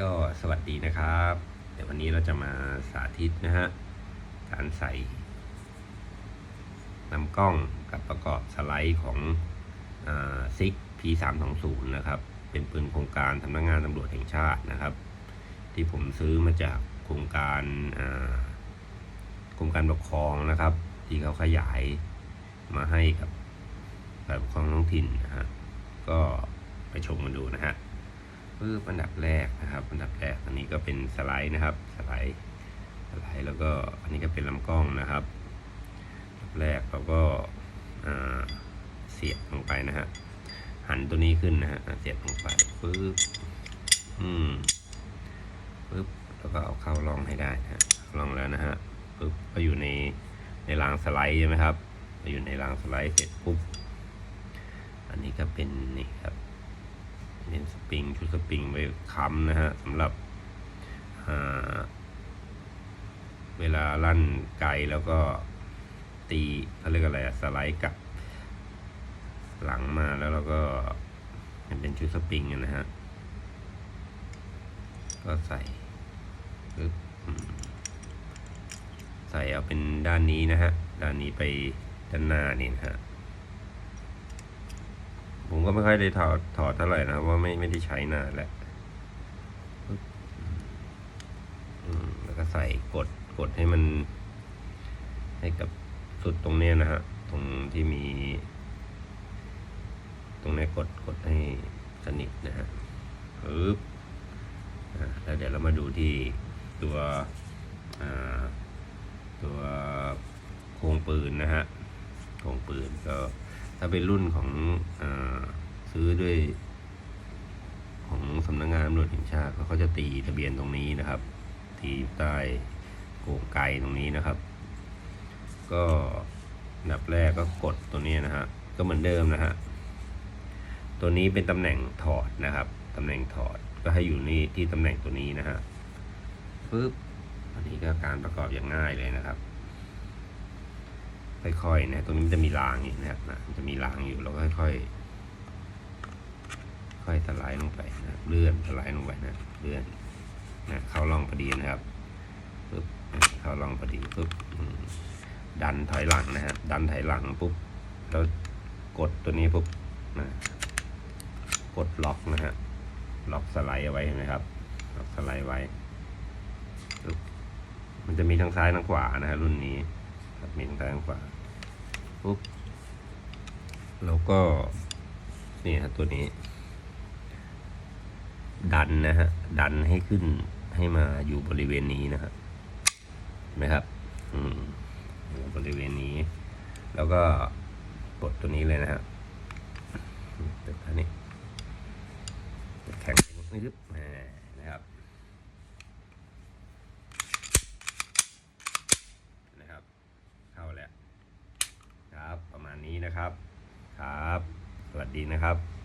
ก็สวัสดีนะครับเดี๋ยววันนี้เราจะมาสาธิตนะฮะการใส่ลำกล้องกับประกอบสไลด์ของซิก P320 นะครับ เป็นปืนโครงการสำนักงานตำรวจแห่งชาตินะครับ ที่ผมซื้อมาจากโครงการอ่ากรมการปกครองนะครับ ที่เขาขยายมาให้กับฝ่ายปกครองท้องถิ่นนะฮะก็ไปชมกันดูนะฮะ ปึ๊บอันดับแรกนะครับ อันดับแรกอันนี้ก็เป็นสไลด์นะครับ สไลด์สไลด์แล้วก็อันนี้ก็เป็นลำกล้องนะครับอันดับแรกเราก็เสียบลงไปนะฮะหันตัวนี้ขึ้นนะฮะเสียบลงไปปึ๊บอืมปึ๊บแล้วก็เอาเข้าร่องให้ได้นะฮะร่องแล้วนะฮะปึ๊บก็อยู่ในในรางสไลด์ใช่ไหมครับอยู่ในรางสไลด์เสร็จปุ๊บอันนี้ก็เป็นนี่ครับ เป็นสปริงชุดสปริงไว้ค้ำนะฮะสำหรับเวลาลั่นไกลแล้วก็ตีเขาเรียกอะไรสไลด์กลับ หลังมาแล้วเราก็มันเป็นชุดสปริงนะฮะ ก็ใส่ปึ๊บใส่เอาเป็นด้านนี้นะฮะ ด้านนี้ไปด้านหน้านี่นะฮะ ผมก็ไม่ค่อยได้ถอดถอดเท่าไหร่นะครับว่าไม่ไม่ได้ใช้นานแล้วแล้วก็ใส่กดกดให้มัน ให้กับสุดตรงเนี้ยนะฮะ ตรงที่มี ตรงนี้กดกดให้สนิทนะฮะปึ๊บแล้วเดี๋ยวเรามาดูที่ตัวตัวโครงปืนนะฮะโครงปืนก็ ถ้าเป็นรุ่นของอซื้อด้วย ของสำนักงานตำรวจแห่งชาติเขาจะตีทะเบียนตรงนี้นะครับที่อยู่ใต้โกงไกตรงนี้นะครับ ก็ดับแรกก็กดตัวนี้นะฮะก็เหมือนเดิมนะฮะตัวนี้เป็นตำแหน่งถอดนะครับตำแหน่งถอดก็ให้อยู่นี่ที่ตำแหน่งตัวนี้นะฮะปึ๊บอันนี้ก็การประกอบอย่างง่ายเลยนะครับ ค่อยๆนะตรงนี้มันจะมีรางอยู่นะครับนะมันจะมีรางอยู่เราก็ค่อยๆค่อยสไลด์ลงไปนะเลื่อนสไลด์ลงไปนะเลื่อนนะเข้าร่องพอดีนะครับปึ๊บเข้าร่องพอดีปึ๊บดันถอยหลังนะฮะดันถอยหลังปุ๊บแล้วกดตัวนี้ปุ๊บนะกดล็อกนะฮะล็อกสไลด์เอาไว้เห็นไหมครับล็อกสไลด์ไว้ปึ๊บมันจะมีทั้งซ้ายทั้งขวานะฮะรุ่นนี้ ครับมีทางซ้ายทางขวาปุ๊บแล้วก็ นี่ฮะตัวนี้ ดันนะฮะ ดันให้ขึ้นให้มาอยู่บริเวณนี้นะฮะเห็นไหมครับ อืมอยู่บริเวณนี้ แล้วก็กดตัวนี้เลยนะฮะเปิดท่านี้แข็งนี่รึบครับ นะครับ เข้าแล้วครับ ประมาณนี้ นะครับ ครับ สวัสดีนะครับ